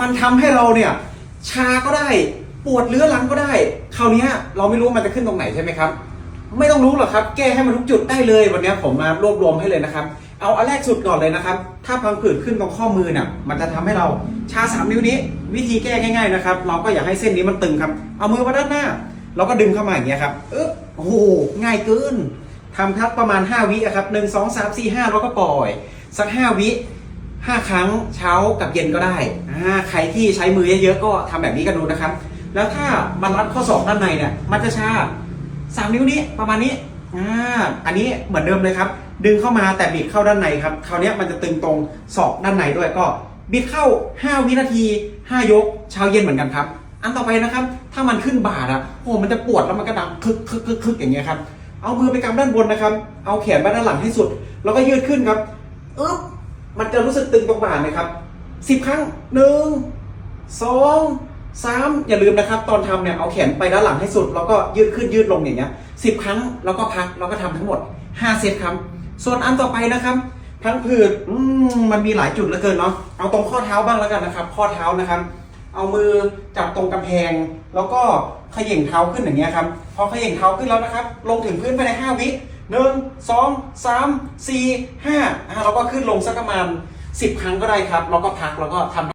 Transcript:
มันทำให้เราเนี่ยชาก็ได้ ปวดเรื้อรังก็ได้ คราวนี้เราไม่รู้มันจะขึ้นตรงไหนใช่ไหมครับ ไม่ต้องรู้หรอกครับ แก้ให้มันทุกจุดได้เลยวันนี้ผมมารวบรวมให้เลยนะครับ เอาอันแรกสุดก่อนเลยนะครับ ถ้าพังผืดขึ้นตรงข้อมือเนี่ยมันจะทำให้เราชาสามนิ้วนี้ วิธีแก้ง่าย ๆนะครับ เราก็อยากให้เส้นนี้มันตึงครับ เอามือมาด้านหน้าเราก็ดึงเข้ามาอย่างเงี้ยครับเออโอ้โหง่ายเกินทำครับประมาณ 5 วิอะครับหนึ่งสองสามสี่ห้าแล้วก็ปล่อย สัก 5 วิ 5 ครั้งเช้ากับเย็นก็ได้อ่าใครที่ใช้มือเยอะๆก็ทำแบบนี้กันดูนะครับ แล้วถ้ามันรัดข้อศอกด้านในเนี่ยมันจะชาสามนิ้วนี้ประมาณนี้อ่าอันนี้เหมือนเดิมเลยครับ ดึงเข้ามาแต่บิดเข้าด้านในครับคราวนี้มันจะตึงตรงศอกด้านในด้วยก็บิดเข้า 5 วินาที 5 ยกเช้าเย็นเหมือนกันครับ อันต่อไปนะครับ ถ้ามันขึ้นบ่าอะโอ้มันจะปวดแล้วมันก็ดังคึกคึกคึกคึกอย่างเงี้ยครับเอามือไปกำด้านบนนะครับ เอาแขนไปด้านหลังให้สุด แล้วก็ยืดขึ้นครับอึ๊บ มันจะรู้สึกตึงตรงบ่าไหมครับสิบครั้งหนึ่งสองสามอย่าลืมนะครับ ตอนทำเนี่ยเอาแขนไปด้านหลังให้สุด แล้วก็ยืดขึ้นยืดลงอย่างเงี้ยสิบครั้งแล้วก็พักแล้วก็ทำทั้งหมดห้าเซตครับ ส่วนอันต่อไปนะครับ ทั้งผืดมมันมีหลายจุดเหลือเกินเนาะเอาตรงข้อเท้าบ้างแล้วกันนะครับ ข้อเท้านะครับ เอามือจับตรงกำแพง แล้วก็ขย่งเท้าขึ้นอย่างเงี้ยครับพอขย่งเท้าขึ้นแล้วนะครับ ลงถึงพื้นภายในห้าวิ หนึ่งสองสามสี่ห้าอ่าก็ขึ้นลงสักประมาณสิบครั้งก็ได้ครับ แล้วก็พักแล้วก็ทำ